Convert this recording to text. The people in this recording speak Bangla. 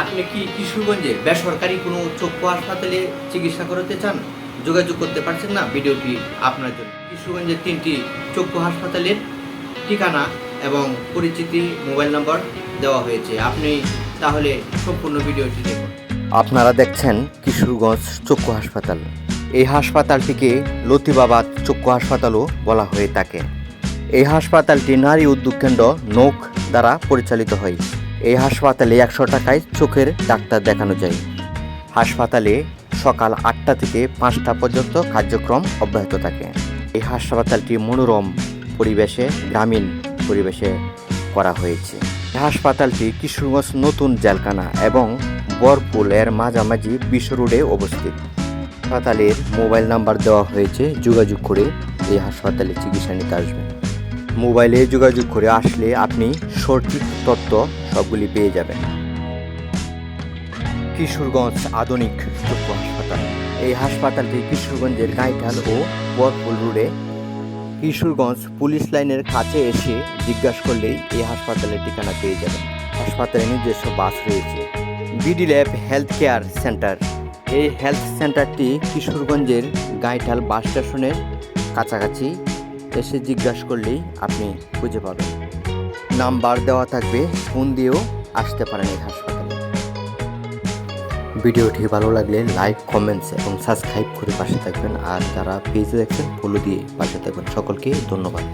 আপনি কি কিশোরগঞ্জে বেসরকারি কোনো চক্ষু হাসপাতালে চিকিৎসা করাতে চান? যোগাযোগ করতে পারছেন না? ভিডিওটি আপনার জন্য। কিশোরগঞ্জের তিনটি চক্ষু হাসপাতালের ঠিকানা এবং পরিচিতি মোবাইল নম্বর দেওয়া হয়েছে। আপনি তাহলে সম্পূর্ণ ভিডিওটি দেখুন। আপনারা দেখছেন কিশোরগঞ্জ চক্ষু হাসপাতাল। এই হাসপাতালটিকে লতিবাবাদ চক্ষু হাসপাতালও বলা হয়ে থাকে। এই হাসপাতালটি নারী উদ্যোগ কেন্দ্র নৌক দ্বারা পরিচালিত হয়। এই হাসপাতালে একশো টাকায় চোখের ডাক্তার দেখানো যায়। হাসপাতালে সকাল আটটা থেকে পাঁচটা পর্যন্ত কার্যক্রম অব্যাহত থাকে। এই হাসপাতালটি মনোরম পরিবেশে, গ্রামীণ পরিবেশে করা হয়েছে। হাসপাতালটি কিশোরগঞ্জ নতুন জেলখানা এবং বরপুল এর মাঝামাঝি বিশ্ব রোডে অবস্থিত। হাসপাতালের মোবাইল নাম্বার দেওয়া হয়েছে, যোগাযোগ করে এই হাসপাতালে চিকিৎসা নিতে আসবেন। মোবাইলে যোগাযোগ করে আসলে আপনি সঠিক তথ্য সবগুলি পেয়ে যাবেন। কিশোরগঞ্জ আধুনিক চক্ষু হাসপাতাল। এই হাসপাতালটি কিশোরগঞ্জের গাইঠাল ও বরপুল রোডে। কিশোরগঞ্জ পুলিশ লাইনের কাছে এসে জিজ্ঞাসা করলেই এই হাসপাতালের ঠিকানা পেয়ে যাবেন। হাসপাতালে নিজস্ব বাস রয়েছে। BD lab health care centre. এই হেলথ সেন্টারটি কিশোরগঞ্জের গাইঠাল বাস স্টেশনের কাছাকাছি। এসে জিজ্ঞাসা করলেই আপনি খুঁজে পাবেন। নাম্বার দেওয়া থাকবে, ফোন দিয়েও আসতে পারেন এই হাসপাতালে। ভিডিওটি ভালো লাগলে লাইক, কমেন্টস এবং সাবস্ক্রাইব করে পাশে থাকবেন। আর যারা পেজে দেখছেন ফলো দিয়ে পাশে থাকবেন। সকলকে ধন্যবাদ।